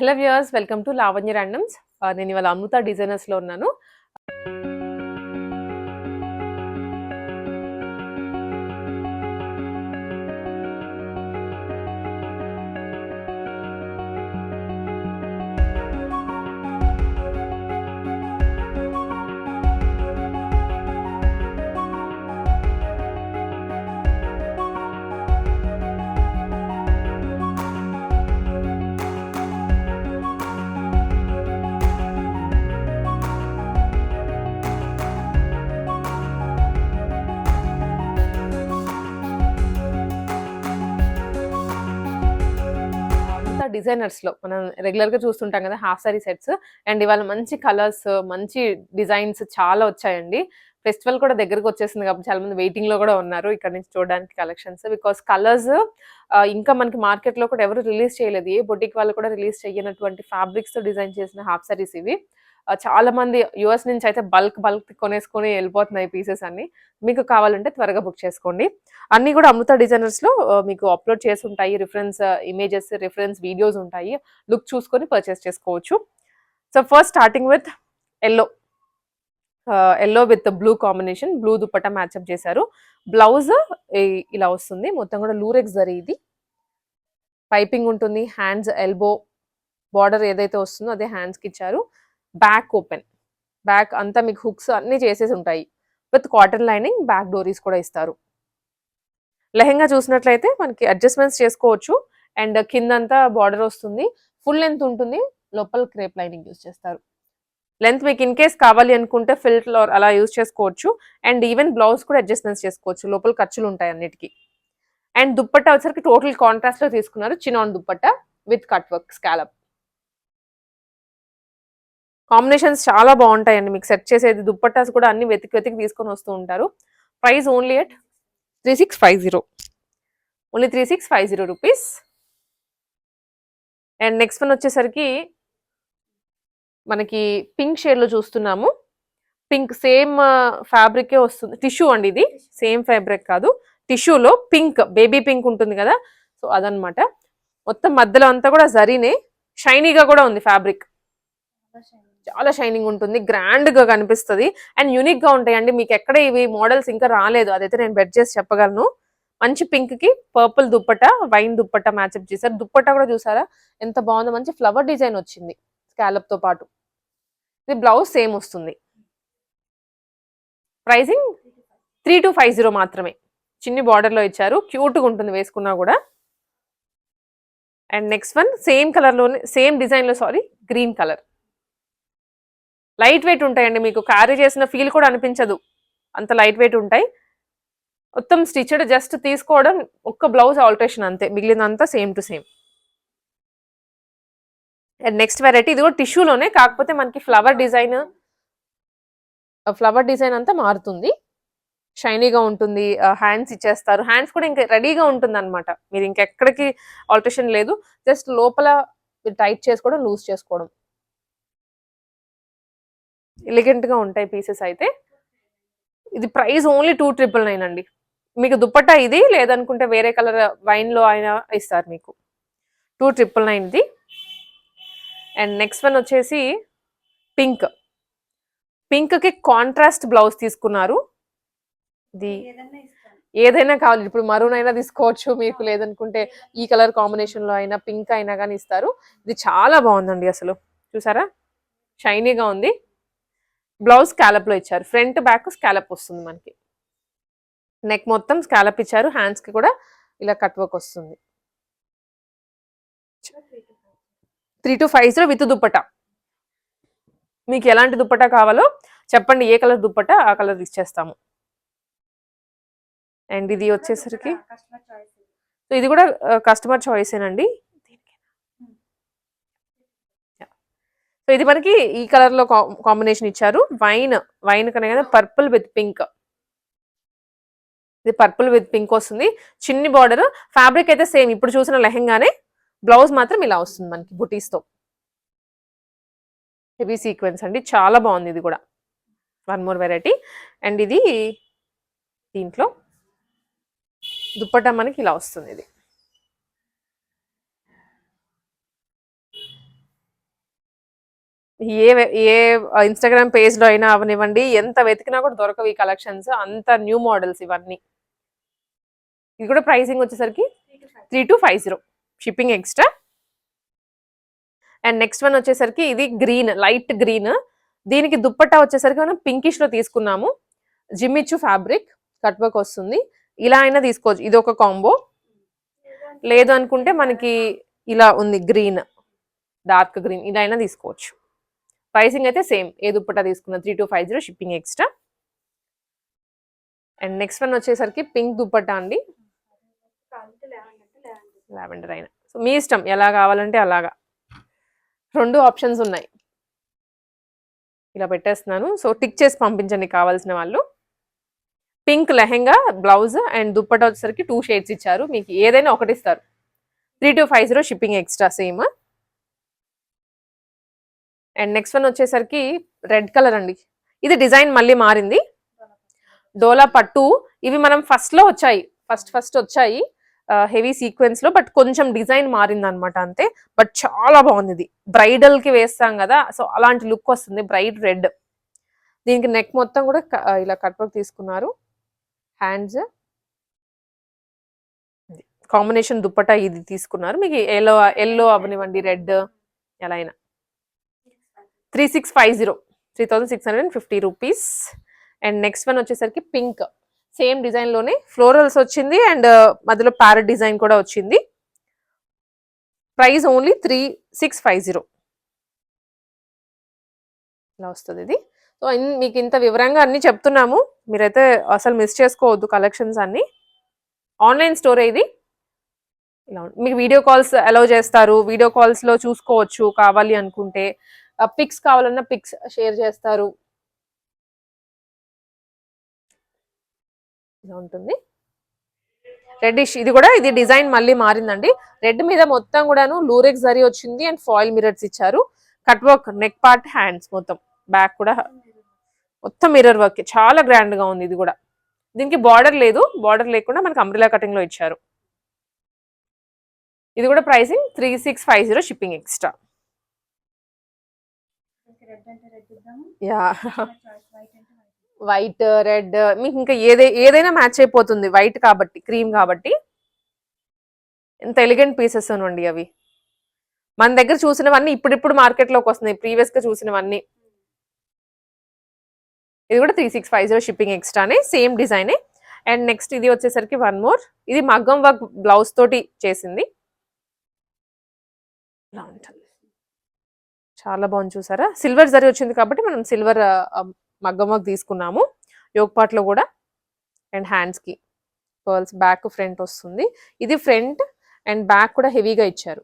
Hello viewers welcome to Lavanya randoms నేను ఇవాళ అమృత డిజైనర్స్లో ఉన్నాను. డిజైనర్స్లో మనం రెగ్యులర్గా చూస్తుంటాం కదా హాఫ్ సారీ సెట్స్. అండ్ ఇవాళ మంచి కలర్స్ మంచి డిజైన్స్ చాలా వచ్చాయండి. ఫెస్టివల్ కూడా దగ్గరకు వచ్చేసింది కాబట్టి చాలా మంది వెయిటింగ్లో కూడా ఉన్నారు ఇక్కడ నుంచి చూడడానికి కలెక్షన్స్. బికాస్ కలర్స్ ఇంకా మనకి మార్కెట్లో కూడా ఎవరు రిలీజ్ చేయలేదు. ఏ బొటిక్ వాళ్ళు కూడా రిలీజ్ చేయనటువంటి ఫ్యాబ్రిక్స్తో డిజైన్ చేసిన హాఫ్ సారీస్ ఇవి. చాలా మంది యుఎస్ నుంచి అయితే బల్క్ బల్క్ కొనేసుకొని వెళ్ళిపోతున్నాయి పీసెస్ అన్ని. మీకు కావాలంటే త్వరగా బుక్ చేసుకోండి. అన్ని కూడా అమృత డిజైనర్స్లో మీకు అప్లోడ్ చేసి ఉంటాయి రిఫరెన్స్ ఇమేజెస్ రిఫరెన్స్ వీడియోస్ ఉంటాయి. లుక్ చూసుకొని పర్చేస్ చేసుకోవచ్చు. So first starting with yellow. Yellow with blue combination blue dupatta match up చేశారు. బ్లౌజ్ ఇలా వస్తుంది. మొత్తం కూడా లూరెక్స్ జరీ ఇది. పైపింగ్ ఉంటుంది హ్యాండ్స్ ఎల్బో బార్డర్ ఏదైతే వస్తుందో అదే హ్యాండ్స్కి ఇచ్చారు. Back open. బ్యాక్ అంతా మీకు హుక్స్ అన్ని చేసేసి ఉంటాయి. విత్ కాటన్ లైనింగ్ బ్యాక్ డోరీస్ కూడా ఇస్తారు. లెహెంగా చూసినట్లయితే మనకి అడ్జస్ట్మెంట్స్ చేసుకోవచ్చు. అండ్ కిందంతా బార్డర్ వస్తుంది. ఫుల్ లెంత్ ఉంటుంది. లోపల క్రేప్ లైనింగ్ యూస్ చేస్తారు. లెంత్ మీకు ఇన్ కేస్ కావాలి అనుకుంటే ఫిల్టర్ అలా యూస్ చేసుకోవచ్చు. అండ్ ఈవెన్ బ్లౌజ్ కూడా అడ్జస్ట్మెంట్స్ చేసుకోవచ్చు. లోపల ఖర్చులు ఉంటాయి అన్నిటికీ. అండ్ దుప్పట్ట వచ్చరికి టోటల్ కాంట్రాస్ట్లో తీసుకున్నారు chinon dupatta with cut work scallop. Combinations చాలా బాగుంటాయండి. మీకు సెట్ చేసేది దుప్పట్టాస్ కూడా అన్ని వెతికి వెతికి తీసుకొని వస్తూ ఉంటారు. Price only at three six five zero. Only three six five zero rupees. And next one వచ్చేసరికి మనకి పింక్ షేడ్లో చూస్తున్నాము. పింక్ సేమ్ ఫ్యాబ్రికే వస్తుంది. టిష్యూ అండి ఇది. సేమ్ ఫ్యాబ్రిక్ కాదు. టిష్యూలో పింక్ బేబీ పింక్ ఉంటుంది కదా. సో అదనమాట మొత్తం మధ్యలో అంతా కూడా జరీనే. షైనీగా కూడా ఉంది ఫ్యాబ్రిక్. చాలా షైనింగ్ ఉంటుంది గ్రాండ్గా కనిపిస్తుంది. అండ్ యూనిక్గా ఉంటాయండి. మీకు ఎక్కడ ఇవి మోడల్స్ ఇంకా రాలేదు. అదైతే నేను బెట్ చేసి చెప్పగలను. మంచి పింక్కి purple dupatta wine dupatta match up చేశారు. దుప్పట కూడా చూసారా? ఎంత బాగుందో. మంచి ఫ్లవర్ డిజైన్ వచ్చింది స్కాలప్తో పాటు. ఇది బ్లౌజ్ సేమ్ వస్తుంది. Pricing three two five zero మాత్రమే. చిన్ని బార్డర్లో ఇచ్చారు. క్యూట్గా ఉంటుంది వేసుకున్నా కూడా. అండ్ నెక్స్ట్ వన్ సేమ్ కలర్లోనే సేమ్ డిజైన్లో saree green colour. Light weight ఉంటాయండి మీకు క్యారీ చేసిన ఫీల్ కూడా అనిపించదు. అంత లైట్ వెయిట్ ఉంటాయి. మొత్తం స్టిచ్డ్ జస్ట్ తీసుకోవడం ఒక్క బ్లౌజ్ ఆల్టరేషన్ అంతే మిగిలినంతా same to same. And next variety ఇది కూడా టిష్యూలోనే కాకపోతే మనకి ఫ్లవర్ డిజైన్ ఫ్లవర్ డిజైన్ అంతా మారుతుంది. షైనీగా ఉంటుంది హ్యాండ్స్ ఇచ్చేస్తారు. హ్యాండ్స్ కూడా ఇంకా రెడీగా ఉంటుంది అనమాట మీరు ఇంకెక్కడికి ఆల్టరేషన్ లేదు. జస్ట్ లోపల టైట్ చేసుకోవడం లూజ్ చేసుకోవడం. ఎలిగెంట్గా ఉంటాయి పీసెస్ అయితే. ఇది price only two triple nine అండి. మీకు దుప్పట్టా ఇది లేదనుకుంటే వేరే కలర్ వైన్లో అయినా ఇస్తారు మీకు. టూ ట్రిపుల్ నైన్ ఇది అండ్ నెక్స్ట్ వన్ వచ్చేసి పింక్. పింక్కి కాంట్రాస్ట్ బ్లౌజ్ తీసుకున్నారు. ఇది ఏదైనా కావాలి. ఇప్పుడు మరూన్ అయినా తీసుకోవచ్చు మీకు లేదనుకుంటే ఈ కలర్ కాంబినేషన్లో అయినా పింక్ అయినా కానీ ఇస్తారు. ఇది చాలా బాగుందండి అసలు. చూసారా? షైనీగా ఉంది. బ్లౌజ్ స్కాలప్లో ఇచ్చారు. ఫ్రంట్ బ్యాక్ స్కాలప్ వస్తుంది మనకి. నెక్ మొత్తం స్కాలప్ ఇచ్చారు. హ్యాండ్స్కి కూడా ఇలా కట్ వర్క్ వస్తుంది. Three two five zero with dupatta. మీకు ఎలాంటి దుప్పట కావాలో చెప్పండి. ఏ కలర్ దుప్పట ఆ కలర్ ఇచ్చేస్తాము. అండ్ ఇది వచ్చేసరికి సో ఇది కూడా కస్టమర్ చాయిసేనండి సో ఇది మనకి ఈ కలర్లో కాంబినేషన్ ఇచ్చారు. వైన్ వైన్ కనే కదా పర్పుల్ విత్ పింక్ ఇది పర్పుల్ విత్ పింక్ వస్తుంది. చిన్ని బార్డర్ ఫ్యాబ్రిక్ అయితే సేమ్ ఇప్పుడు చూసిన లెహెంగానే బ్లౌజ్ మాత్రం ఇలా వస్తుంది మనకి బుటీస్తో హెవీ సీక్వెన్స్ అండి. చాలా బాగుంది ఇది కూడా. వన్ మోర్ వెరైటీ అండ్ ఇది దీంట్లో దుప్పట్టా మనకి ఇలా వస్తుంది ఇది. ఏ ఏ ఇన్స్టాగ్రామ్ పేజ్లో అయినా అవనివ్వండి. ఎంత వెతికినా కూడా దొరకవు ఈ కలెక్షన్స్ అంత న్యూ మోడల్స్ ఇవన్నీ. ఇది కూడా ప్రైసింగ్ వచ్చేసరికి three two five zero shipping extra and next one వచ్చేసరికి ఇది గ్రీన్ లైట్ గ్రీన్ దీనికి దుప్పట్టా వచ్చేసరికి మనం పింకిష్లో తీసుకున్నాము. జిమ్మిచ్చు ఫ్యాబ్రిక్ కట్ వర్క్ వస్తుంది. ఇలా అయినా తీసుకోవచ్చు. ఇది ఒక కాంబో లేదు అనుకుంటే మనకి ఇలా ఉంది గ్రీన్ డార్క్ గ్రీన్ ఇదైనా తీసుకోవచ్చు. ప్రైసింగ్ అయితే సేమ్ ఏ దుప్పట్టా తీసుకున్న three two five zero shipping extra and next one వచ్చేసరికి పింక్ దుప్పట్టా అండి. లావెండర్ అయినా. సో మీ ఇష్టం ఎలా కావాలంటే అలాగా. రెండు ఆప్షన్స్ ఉన్నాయి. ఇలా పెట్టేస్తున్నాను. సో టిక్ చేసి పంపించండి కావాల్సిన వాళ్ళు. Pink lehenga blouse and dupatta వచ్చేసరికి టూ షేడ్స్ ఇచ్చారు. మీకు ఏదైనా ఒకటి ఇస్తారు. Three two five zero shipping extra same and next one వచ్చేసరికి రెడ్ కలర్ అండి. ఇది డిజైన్ మళ్ళీ మారింది. డోలా పట్టు. ఇవి మనం ఫస్ట్లో వచ్చాయి. ఫస్ట్ ఫస్ట్ వచ్చాయి. హెవీ సీక్వెన్స్లో బట్ కొంచెం డిజైన్ మారింది అనమాట అంతే. బట్ చాలా బాగుంది ఇది. బ్రైడల్కి వేస్తాం కదా సో అలాంటి లుక్ వస్తుంది. బ్రైడ్ రెడ్ దీనికి నెక్ మొత్తం కూడా క- ఇలా కట్వర్క్ తీసుకున్నారు. హ్యాండ్స్ కాంబినేషన్ దుప్పటా ఇది తీసుకున్నారు. మీకు ఎల్లో ఎల్లో అవనివ్వండి రెడ్ ఎలా అయినా. Three six five zero three thousand six hundred and fifty rupees. And next one వచ్చేసరికి పింక్. సేమ్ డిజైన్లోనే ఫ్లోరల్స్ వచ్చింది అండ్ uh, మధ్యలో ప్యారెట్ డిజైన్ కూడా వచ్చింది. Price only three six five zero. ఇలా వస్తుంది ఇది. సో మీకు ఇంత వివరంగా అన్నీ చెప్తున్నాము. మీరైతే అసలు మిస్ చేసుకోవద్దు కలెక్షన్స్ అన్ని. ఆన్లైన్ స్టోర్ ఇది. ఇలా మీకు వీడియో కాల్స్ అలౌ చేస్తారు. వీడియో కాల్స్లో చూసుకోవచ్చు కావాలి అనుకుంటే. పిక్స్ కావాలన్నా పిక్స్ షేర్ చేస్తారు. ఇలా ఉంటుంది. రెడ్డిష్ ఇది కూడా ఇది డిజైన్ మళ్ళీ మారిందండి. రెడ్ మీద మొత్తం కూడాను లూరెక్స్ జరీ వచ్చింది అండ్ ఫాయిల్ మిరర్స్ ఇచ్చారు. Cut work neck part hands మొత్తం. బ్యాక్ కూడా మొత్తం మిర్రర్ వర్క్ చాలా గ్రాండ్గా ఉంది ఇది కూడా. దీనికి బార్డర్ లేదు. బార్డర్ లేకుండా మనకి అంబ్రిలా కటింగ్లో ఇచ్చారు. ఇది కూడా pricing three six five zero shipping extra yeah. White red మీకు ఇంకా ఏదే ఏదైనా మ్యాచ్ అయిపోతుంది వైట్ కాబట్టి క్రీమ్ కాబట్టి. ఎంత ఎలిగెంట్ పీసెస్ అండి అవి. మన దగ్గర చూసినవన్నీ ఇప్పుడిప్పుడు మార్కెట్లోకి వస్తున్నాయి ప్రీవియస్గా చూసినవన్నీ. ఇది కూడా three six five zero shipping ఎక్స్ట్రానే same డిజైనే అండ్ నెక్స్ట్ ఇది వచ్చేసరికి వన్ మోర్ ఇది మగ్గం వర్క్ బ్లౌజ్ తోటి చేసింది. ఇలా ఉంటుంది. చాలా బాగుంది చూసారా? సిల్వర్ జరీ వచ్చింది కాబట్టి మనం సిల్వర్ మగ్గమగ్ తీసుకున్నాము. యోగపాట్లో కూడా అండ్ హ్యాండ్స్కి పర్ల్స్ బ్యాక్ ఫ్రంట్ వస్తుంది. ఇది ఫ్రంట్ అండ్ బ్యాక్ కూడా హెవీగా ఇచ్చారు.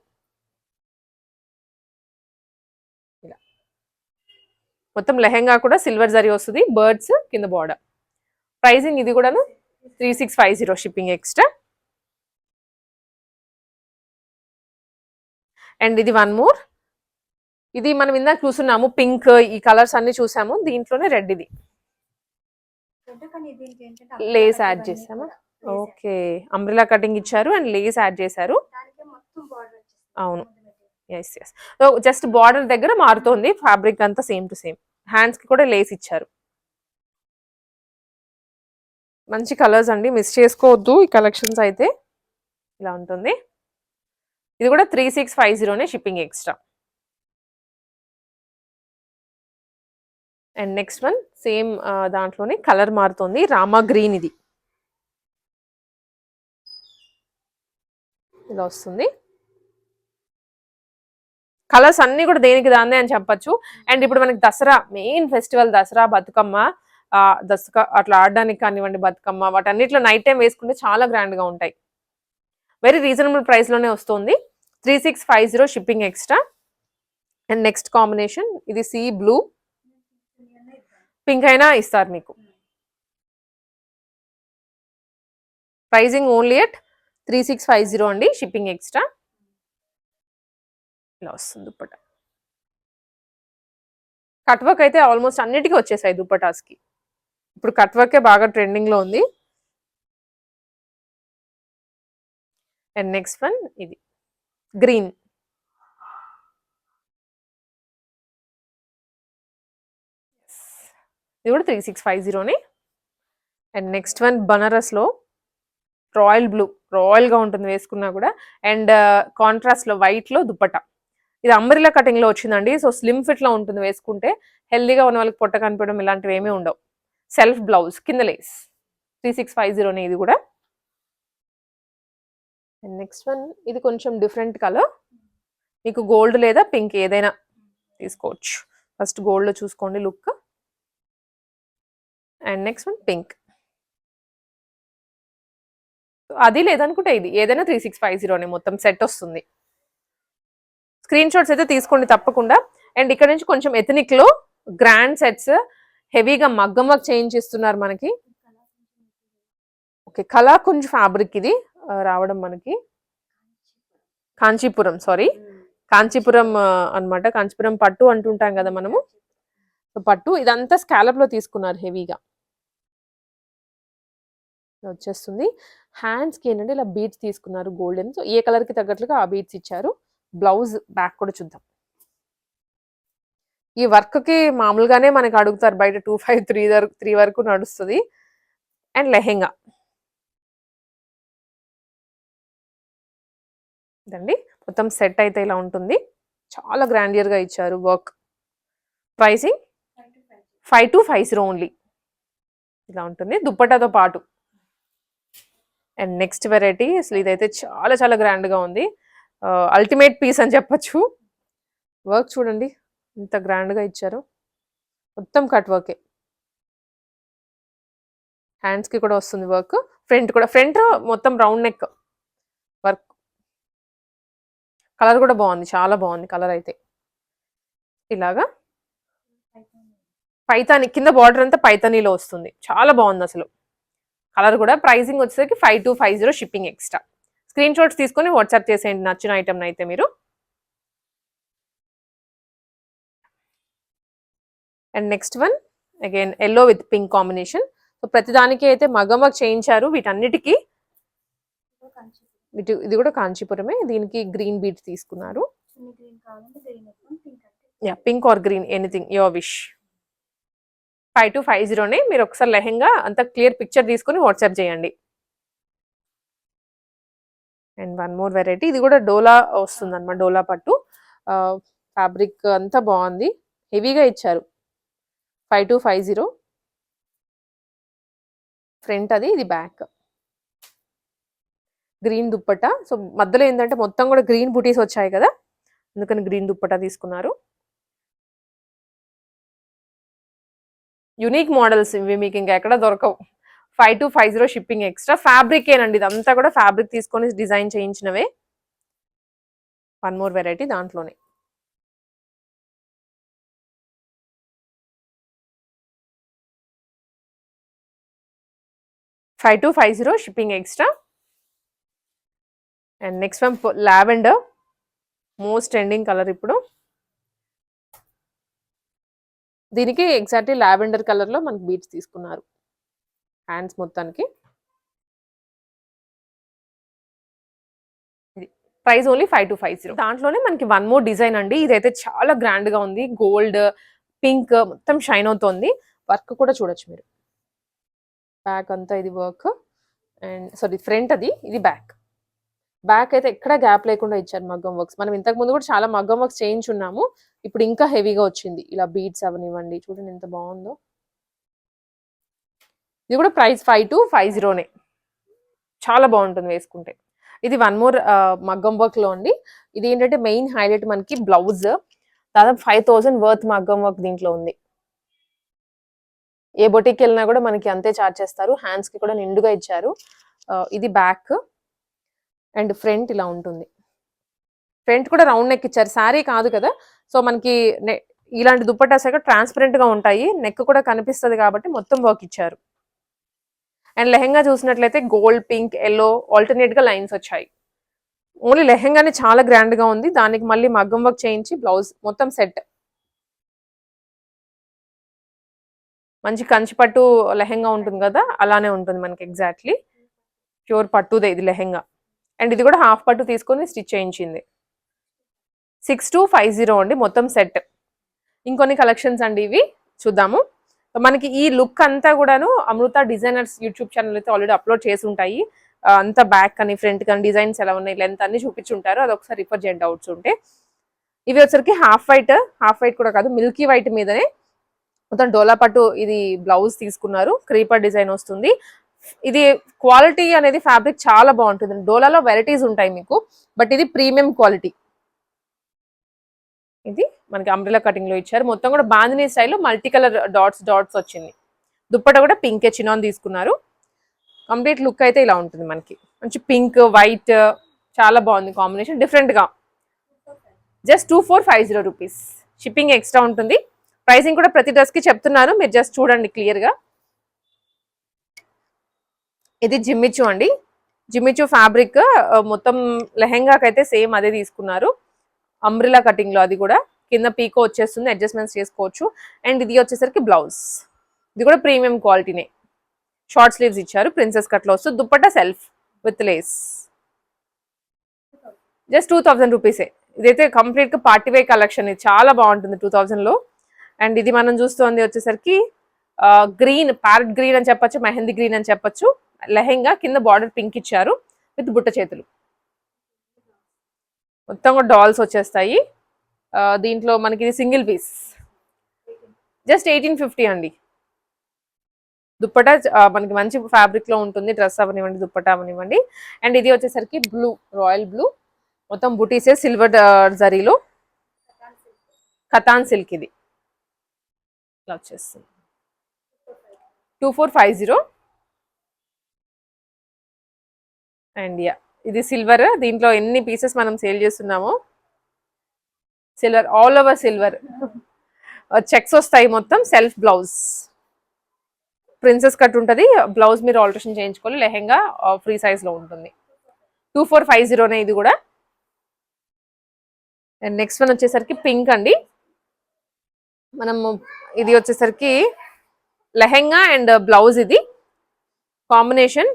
ఇలా. మొత్తం లెహెంగా కూడా సిల్వర్ జరీ వస్తుంది. బర్డ్స్ కింద బార్డర్ ప్రైజింగ్ ఇది కూడాను three six five zero shipping extra and ఇది వన్ మోర్ ఇది మనం ఇందాక చూస్తున్నాము పింక్ ఈ కలర్స్ అన్ని చూసాము దీంట్లోనే రెడ్ ఇది. లేస్ యాడ్ చేసామా? ఓకే. అంబ్రిలా కటింగ్ ఇచ్చారు అండ్ లేస్ యాడ్ చేశారు. అవును. Yes yes so just border దగ్గర మారుతోంది ఫ్యాబ్రిక్ అంతా సేమ్ టు సేమ్ హ్యాండ్స్కి కూడా లేస్ ఇచ్చారు. మంచి కలర్స్ అండి. మిస్ చేసుకోవద్దు ఈ కలెక్షన్స్ అయితే. ఇలా ఉంటుంది. ఇది కూడా three six five జీరోనే shipping extra and next one same దాంట్లోనే కలర్ మారుతుంది. రామా గ్రీన్ ఇది. ఇలా వస్తుంది. కలర్స్ అన్ని కూడా దేనికి దాన్నే అని చెప్పొచ్చు. అండ్ ఇప్పుడు మనకి దసరా మెయిన్ ఫెస్టివల్ దసరా బతుకమ్మ దసరా అట్లా ఆడడానికి కానివ్వండి బతుకమ్మ వాటన్నిటిలో నైట్ టైం వేసుకుంటే చాలా గ్రాండ్గా ఉంటాయి. వెరీ రీజనబుల్ ప్రైస్లోనే వస్తుంది. Three six five zero shipping extra and next combination ఇది సీ బ్లూ పింక్ అయినా ఇస్తారు మీకు pricing only at three six five zero అండి షిప్పింగ్ ఎక్స్ట్రా ఇలా వస్తుంది దుప్పట. కట్ వర్క్ అయితే ఆల్మోస్ట్ అన్నిటికీ వచ్చేసాయి దుప్పటాస్కి. ఇప్పుడు కట్ వర్కే బాగా ట్రెండింగ్లో ఉంది. అండ్ నెక్స్ట్ వన్ ఇది. గ్రీన్ ఇది కూడా త్రీ సిక్స్ ఫైవ్ జీరోనే అండ్ నెక్స్ట్ వన్ బనారస్లో రాయల్ బ్లూ రాయల్గా ఉంటుంది వేసుకున్నా కూడా. అండ్ కాంట్రాస్ట్లో వైట్లో దుప్పట. ఇది అంబరిలా కటింగ్లో వచ్చిందండి. సో స్లిమ్ ఫిట్లో ఉంటుంది వేసుకుంటే. హెల్దీగా ఉన్న వాళ్ళకి పొట్ట కనిపించడం ఇలాంటివి ఏమీ ఉండవు. సెల్ఫ్ బ్లౌజ్ కింద లేస్ త్రీ సిక్స్ ఫైవ్ జీరోనే ఇది కూడా. అండ్ నెక్స్ట్ వన్ ఇది కొంచెం డిఫరెంట్ కలర్ మీకు గోల్డ్ లేదా పింక్ ఏదైనా తీసుకోవచ్చు. ఫస్ట్ గోల్డ్లో చూసుకోండి look and next one pink. అది లేదనుకుంటే ఇది. ఏదైనా త్రీ సిక్స్ ఫైవ్ జీరోనే మొత్తం సెట్ వస్తుంది. స్క్రీన్ షాట్స్ అయితే తీసుకోండి తప్పకుండా. అండ్ ఇక్కడ నుంచి కొంచెం ethnic లో గ్రాండ్ సెట్స్ హెవీగా మగ్గం వర్క్ చేయించిస్తున్నారు మనకి. ఓకే కళాకుంజ్ ఫ్యాబ్రిక్ ఇది రావడం మనకి. కాంచీపురం సారీ కాంచీపురం అన్నమాట. కాంచీపురం పట్టు అంటుంటాం కదా మనము. పట్టు ఇదంతా స్కాలప్లో తీసుకున్నారు హెవీగా వచ్చేస్తుంది. హ్యాండ్స్కి ఏంటంటే ఇలా బీడ్స్ తీసుకున్నారు గోల్డెన్ సో ఏ కలర్కి తగ్గట్లుగా ఆ బీడ్స్ ఇచ్చారు. బ్లౌజ్ బ్యాక్ కూడా చూద్దాం. ఈ వర్క్కి మామూలుగానే మనకి అడుగుతారు బయట టూ ఫైవ్ త్రీ త్రీ వరకు నడుస్తుంది. అండ్ లెహెంగా ఇదండి. మొత్తం సెట్ అయితే ఇలా ఉంటుంది. చాలా గ్రాండియర్గా ఇచ్చారు work pricing five two five zero only ఇలా ఉంటుంది. దుప్పటాతో పాటు. అండ్ నెక్స్ట్ వెరైటీ అసలు ఇదైతే చాలా చాలా గ్రాండ్గా ఉంది. అల్టిమేట్ పీస్ అని చెప్పచ్చు. వర్క్ చూడండి ఇంత గ్రాండ్గా ఇచ్చారు. మొత్తం కట్ వర్కే హ్యాండ్స్కి కూడా వస్తుంది వర్క్ ఫ్రంట్ కూడా ఫ్రంట్ మొత్తం రౌండ్ నెక్ వర్క్ కలర్ కూడా బాగుంది చాలా బాగుంది కలర్ అయితే. ఇలాగా? పైతాని కింద బార్డర్ అంతా పైతానీలో వస్తుంది. చాలా బాగుంది అసలు. కలర్ కూడా ప్రైసింగ్ వచ్చేసరికి five two five zero shipping extra. Screen shots తీసుకొని వాట్సాప్ చేసేయండి నచ్చిన ఐటమ్ అయితే మీరు. And next one again yellow with pink combination. So ప్రతిదానికి అయితే మగం వర్క్ చేయించారు. వీటన్నిటికీ వీటి ఇది కూడా కాంచీపురమే. దీనికి గ్రీన్ బీట్ తీసుకున్నారు. Yeah pink or green anything your wish. Five two five జీరోని మీరు ఒకసారి లెహెంగా అంత క్లియర్ పిక్చర్ తీసుకుని వాట్సాప్ చేయండి. And one more variety. ఇది కూడా డోలా వస్తుంది అనమాట డోలా పట్టు. ఫ్యాబ్రిక్ అంతా బాగుంది. హెవీగా ఇచ్చారు. Five two five zero. Front అది ఇది బ్యాక్. గ్రీన్ దుప్పట. సో మధ్యలో ఏంటంటే మొత్తం కూడా గ్రీన్ బుటీస్ వచ్చాయి కదా. అందుకని గ్రీన్ దుప్పట తీసుకున్నారు. యునిక్ మోడల్స్ ఇవి మీకు ఇంకా ఎక్కడ దొరకవు. Five two five zero shipping extra fabric ఏనండి ఇదంతా కూడా ఫ్యాబ్రిక్ తీసుకొని డిజైన్ చేయించినవే. వన్ మోర్ వెరైటీ దాంట్లోనే. Five two five zero shipping extra and next one lavender most trending colour ఇప్పుడు. దీనికి ఎగ్జాక్ట్లీ లావెండర్ కలర్లో మనకి బీట్స్ తీసుకున్నారు. హ్యాండ్స్ మొత్తానికి. Price only five two five zero దాంట్లోనే మనకి వన్ మోర్ డిజైన్ అండి. ఇదైతే చాలా గ్రాండ్గా ఉంది. గోల్డ్ పింక్ మొత్తం షైన్ అవుతోంది. వర్క్ కూడా చూడొచ్చు మీరు. బ్యాక్ అంతా ఇది వర్క్ అండ్ సారీ ఫ్రంట్ అది ఇది బ్యాక్ బ్యాక్ అయితే ఎక్కడ గ్యాప్ లేకుండా ఇచ్చారు మగ్గం వర్క్స్ మనం ఇంతకు ముందు కూడా చాలా మగ్గం వర్క్స్ చేయించున్నాము. ఇప్పుడు ఇంకా హెవీగా వచ్చింది. ఇలా బీడ్స్ అవనివ్వండి. చూడండి ఎంత బాగుందో. ఇది కూడా ప్రైస్ ఫైవ్ టు ఫైవ్ జీరోనే చాలా బాగుంటుంది వేసుకుంటే. ఇది వన్ మోర్ మగ్గం వర్క్లో అండి. ఇది ఏంటంటే మెయిన్ హైలైట్ మనకి బ్లౌజ్ దాదాపు ఫైవ్ థౌసండ్ వర్త్ మగ్గం వర్క్ దీంట్లో ఉంది. ఏ బొటికి వెళ్ళినా కూడా మనకి అంతే చార్జ్ చేస్తారు. హ్యాండ్స్కి కూడా నిండుగా ఇచ్చారు. ఇది బ్యాక్ అండ్ ఫ్రంట్ ఇలా ఉంటుంది. ఫ్రంట్ కూడా రౌండ్ నెక్ ఇచ్చారు. శారీ కాదు కదా. సో మనకి ఇలాంటి దుప్పటాస్ అయితే ట్రాన్స్పరెంట్గా ఉంటాయి. నెక్ కూడా కనిపిస్తుంది కాబట్టి మొత్తం వర్క్ ఇచ్చారు. అండ్ లెహెంగా చూసినట్లయితే గోల్డ్ పింక్ ఎల్లో ఆల్టర్నేట్గా లైన్స్ వచ్చాయి. ఓన్లీ లెహెంగానే చాలా గ్రాండ్గా ఉంది. దానికి మళ్ళీ మగ్గం వర్క్ చేయించి బ్లౌజ్ మొత్తం సెట్. మంచి కంచి పట్టు లెహెంగా ఉంటుంది కదా. అలానే ఉంటుంది మనకి ఎగ్జాక్ట్లీ. ప్యూర్ పట్టుదే ఇది లెహెంగా. అండ్ ఇది కూడా హాఫ్ పట్టు తీసుకొని స్టిచ్ చేయించింది. సిక్స్ టు ఫైవ్ జీరో అండి మొత్తం సెట్. ఇంకొన్ని కలెక్షన్స్ అండి ఇవి చూద్దాము. మనకి ఈ లుక్ అంతా కూడాను అమృత డిజైనర్స్ యూట్యూబ్ ఛానల్ అయితే ఆల్రెడీ అప్లోడ్ చేసి ఉంటాయి. అంత బ్యాక్ కానీ ఫ్రంట్ కానీ డిజైన్స్ ఎలా ఉన్నాయి లెంత్ అన్ని చూపించుంటారు. అది ఒకసారి రిఫర్ చేయండి డౌట్స్ ఉంటే. ఇవి వచ్చరికి హాఫ్ వైట్ హాఫ్ వైట్ కూడా కాదు మిల్కీ వైట్ మీదనే. మొత్తం డోలా పట్టు ఇది బ్లౌజ్ తీసుకున్నారు. క్రీపర్ డిజైన్ వస్తుంది. ఇది క్వాలిటీ అనేది ఫ్యాబ్రిక్ చాలా బాగుంటుంది. డోలాలో వెరైటీస్ ఉంటాయి మీకు బట్ ఇది ప్రీమియం క్వాలిటీ. ఇది మనకి అంబ్రెలా కటింగ్లో ఇచ్చారు. మొత్తం కూడా బాందినీ స్టైల్లో మల్టీ కలర్ డాట్స్ డాట్స్ వచ్చింది. దుప్పట కూడా పింక్ చినాన్ తీసుకున్నారు. కంప్లీట్ లుక్ అయితే ఇలా ఉంటుంది మనకి. మంచి పింక్ వైట్ చాలా బాగుంది కాంబినేషన్. డిఫరెంట్గా. Just two four five zero rupees. Shipping extra ఉంటుంది. ప్రైసింగ్ కూడా ప్రతి డ్రెస్కి చెప్తున్నాను. మీరు జస్ట్ చూడండి క్లియర్గా ఇది జిమ్మిచు అండి. జిమ్మిచు ఫ్యాబ్రిక్ మొత్తం లెహెంగాకైతే సేమ్ అదే తీసుకున్నారు. అంబ్రిలా కటింగ్లో అది కూడా. కింద పీకో వచ్చేస్తుంది అడ్జస్ట్మెంట్స్ చేసుకోవచ్చు. అండ్ ఇది వచ్చేసరికి బ్లౌజ్. ఇది కూడా ప్రీమియం క్వాలిటీనే. షార్ట్ స్లీవ్స్ ఇచ్చారు ప్రిన్సెస్ కట్లో వస్తుంది dupatta self with lace. Just two thousand రూపీసే. ఇదైతే కంప్లీట్ పార్టీ వే కలెక్షన్. ఇది చాలా బాగుంటుంది టూ థౌజండ్లో అండ్ ఇది మనం చూస్తుంది వచ్చేసరికి గ్రీన్ ప్యారెట్ గ్రీన్ అని చెప్పొచ్చు మెహందీ గ్రీన్ అని చెప్పొచ్చు. లెహెంగా కింద బార్డర్ పింక్ ఇచ్చారు విత్ బుట్ట చేతులు. మొత్తం కూడా డాల్స్ వచ్చేస్తాయి. దీంట్లో మనకి ఇది single piece. Just eighteen fifty అండి. దుప్పట మనకి మంచి ఫ్యాబ్రిక్లో ఉంటుంది. డ్రెస్ అవనివ్వండి దుప్పట అవనివ్వండి. అండ్ ఇది వచ్చేసరికి బ్లూ రాయల్ బ్లూ. మొత్తం బుటీసే సిల్వర్ జరీలో. కథాన్ సిల్క్ ఇది. ఇలా వచ్చేస్తుంది. Two four five zero. And yeah ఇది సిల్వర్. దీంట్లో ఎన్ని పీసెస్ మనం సేల్ చేస్తున్నామో? Silver all over silver. Checks వస్తాయి మొత్తం సెల్ఫ్ బ్లౌజ్. ప్రిన్సెస్ కట్ ఉంటుంది. బ్లౌజ్ మీరు ఆల్టరేషన్ చేయించుకోవాలి. లెహెంగా ఫ్రీ సైజ్లో ఉంటుంది. టూ ఫోర్ ఫైవ్ జీరోనే ఇది కూడా. అండ్ నెక్స్ట్ వన్ వచ్చేసరికి పింక్ అండి. మనము ఇది వచ్చేసరికి లెహెంగా అండ్ బ్లౌజ్ ఇది. కాంబినేషన్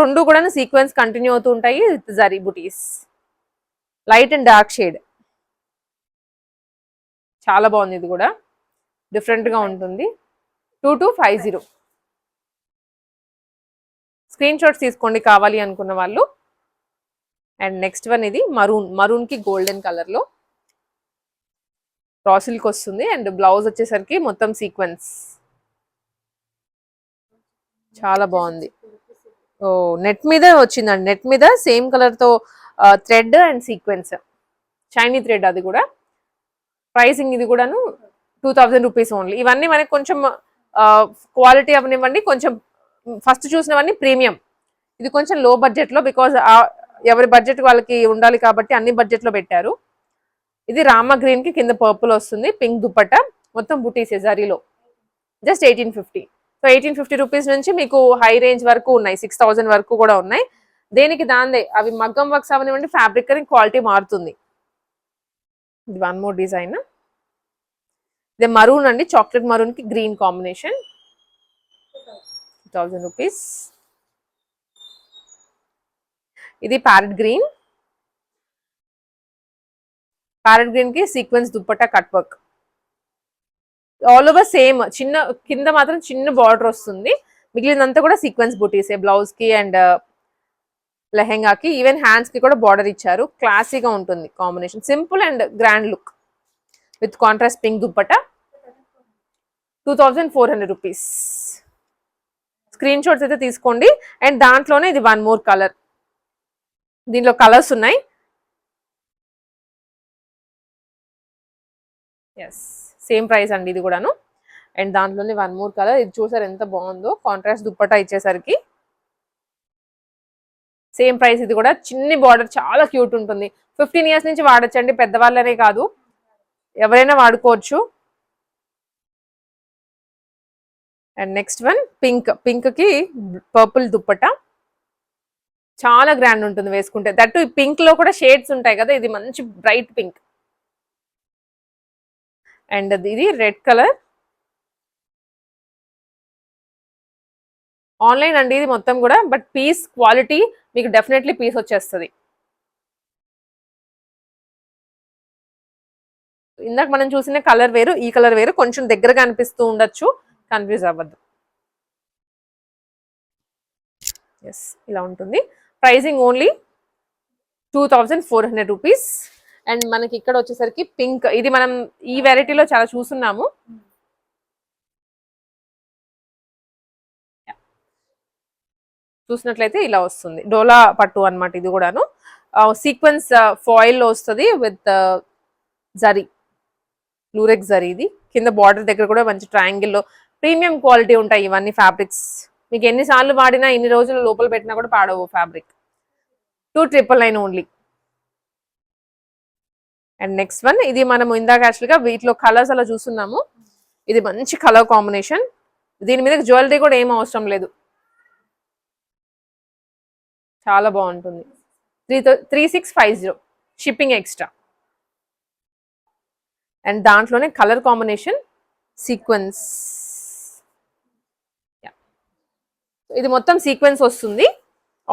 రెండు కూడా సీక్వెన్స్ కంటిన్యూ అవుతూ ఉంటాయి. With zari buttis light and dark shade చాలా బాగుంది ఇది కూడా. డిఫరెంట్గా ఉంటుంది. Two two five zero screen shots తీసుకోండి కావాలి అనుకున్న వాళ్ళు. అండ్ నెక్స్ట్ వన్ ఇది మరూన్ మరూన్కి గోల్డెన్ కలర్లో రాసిల్కి సిల్క్ వస్తుంది. అండ్ బ్లౌజ్ వచ్చేసరికి మొత్తం సీక్వెన్స్ చాలా బాగుంది. ఓ నెట్ మీద వచ్చిందండి. నెట్ మీద సేమ్ కలర్తో thread and sequins shiny thread అది కూడా. ప్రైసింగ్ ఇది కూడాను టూ థౌజండ్ రూపీస్ ఓన్లీ ఇవన్నీ మనకి కొంచెం క్వాలిటీ అవనివ్వండి. కొంచెం ఫస్ట్ చూసినవన్నీ ప్రీమియం ఇది కొంచెం లో బడ్జెట్లో బికాజ్ ఎవరి బడ్జెట్ వాళ్ళకి ఉండాలి కాబట్టి అన్ని బడ్జెట్లో పెట్టారు. ఇది రామ గ్రీన్కి కింద పర్పుల్ వస్తుంది. పింక్ దుప్పట. మొత్తం బుటీ సెజారీలో just eighteen fifty so eighteen fifty rupees నుంచి మీకు హై రేంజ్ వరకు ఉన్నాయి. సిక్స్ థౌసండ్ వరకు కూడా ఉన్నాయి. దేనికి దాందే? అవి మగ్గం వర్క్స్ అవనివ్వండి ఫ్యాబ్రిక్ అని క్వాలిటీ మారుతుంది. ఇది వన్ మోర్ డిజైన్ ఇది మరూన్ అండి. చాక్లెట్ మరూన్కి గ్రీన్ కాంబినేషన్ థౌజండ్ రూపీస్ ఇది ప్యారెట్ గ్రీన్ ప్యారెట్ గ్రీన్కి sequins dupatta cut work all over same చిన్న కింద మాత్రం చిన్న బార్డర్ వస్తుంది. మిగిలినంతా కూడా సీక్వెన్స్ బుటీసే బ్లౌజ్కి అండ్ uh, లెహెంగాకి ఈవెన్ హ్యాండ్స్కి కూడా బార్డర్ ఇచ్చారు. క్లాసీగా ఉంటుంది combination simple and grand look with contrast pink dupatta? Two thousand four hundred rupees screen shots అయితే తీసుకోండి. అండ్ దాంట్లోనే ఇది వన్ మోర్ కలర్ దీంట్లో కలర్స్ ఉన్నాయి. ఎస్ సేమ్ ప్రైస్ అండి ఇది కూడాను. అండ్ దాంట్లోనే వన్ మోర్ కలర్. ఇది చూసారు ఎంత బాగుందో. కాంట్రాస్ట్ దుప్పటా ఇచ్చేసరికి. సేమ్ ప్రైస్ ఇది కూడా. చిన్ని బార్డర్ చాలా క్యూట్ ఉంటుంది. ఫిఫ్టీన్ ఇయర్స్ నుంచి వాడచ్చండి. పెద్దవాళ్ళనే కాదు. ఎవరైనా వాడుకోవచ్చు. And next one pink. పింక్కి పర్పుల్ దుప్పట. చాలా గ్రాండ్ ఉంటుంది వేసుకుంటే. దట్టు ఈ పింక్లో కూడా షేడ్స్ ఉంటాయి కదా. ఇది మంచి బ్రైట్ పింక్. అండ్ ఇది రెడ్ కలర్. ఆన్లైన్ అండి ఇది మొత్తం కూడా బట్ పీస్ క్వాలిటీ మీకు డెఫినెట్లీ పీస్ వచ్చేస్తుంది. ఇందాక మనం చూసిన కలర్ వేరు ఈ కలర్ వేరు కొంచెం దగ్గరగా అనిపిస్తూ ఉండొచ్చు కన్ఫ్యూజ్ అవ్వద్దు. ఎస్ ఇలా ఉంటుంది. Pricing only two thousand four hundred rupees and మనకి ఇక్కడ వచ్చేసరికి పింక్. ఇది మనం ఈ వెరైటీలో చాలా చూస్తున్నాము. చూసినట్లయితే ఇలా వస్తుంది. డోలా పట్టు అన్నమాట ఇది కూడాను. సీక్వెన్స్ ఫాయిల్ వస్తుంది విత్ జరీ. లూరెక్ జరీ ఇది. కింద బార్డర్ దగ్గర కూడా మంచి ట్రయాంగిల్లో ప్రీమియం క్వాలిటీ ఉంటాయి ఇవన్నీ ఫ్యాబ్రిక్స్ మీకు ఎన్నిసార్లు వాడినా ఎన్ని రోజులు లోపల పెట్టినా కూడా పాడవు fabric two triple nine only and next one ఇది మనం ఇందాక యాక్చువల్గా వీటిలో కలర్స్ అలా చూస్తున్నాము. ఇది మంచి కలర్ కాంబినేషన్ దీని మీద జ్యువెలరీ కూడా ఏం అవసరం లేదు. చాలా బాగుంటుంది. Three three six five zero shipping extra and దాంట్లోనే కలర్ కాంబినేషన్ సీక్వెన్స్ ఇది మొత్తం సీక్వెన్స్ వస్తుంది.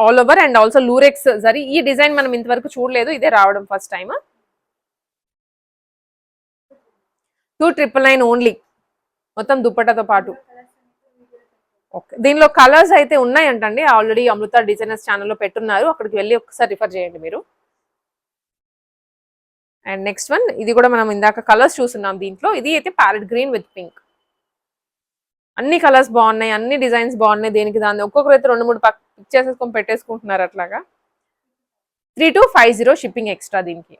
All over and also lurex సరే ఈ డిజైన్ మనం ఇంతవరకు చూడలేదు. ఇదే రావడం first time two triple nine only మొత్తం దుప్పటతో పాటు. ఓకే దీనిలో కలర్స్ అయితే ఉన్నాయంటండి. ఆల్రెడీ అమృత డిజైనర్స్ ఛానల్లో పెట్టున్నారు. అక్కడికి వెళ్ళి ఒకసారి రిఫర్ చేయండి మీరు. అండ్ నెక్స్ట్ వన్ ఇది కూడా మనం ఇందాక కలర్స్ చూస్తున్నాం దీంట్లో. ఇది అయితే ప్యారెట్ గ్రీన్ విత్ పింక్ అన్ని కలర్స్ బాగున్నాయి అన్ని డిజైన్స్ బాగున్నాయి దేనికి దాన్ని. ఒక్కొక్కరు అయితే రెండు మూడు పిక్ చేసేసుకొని పెట్టేసుకుంటున్నారు అట్లాగా. Three two five zero shipping extra దీనికి.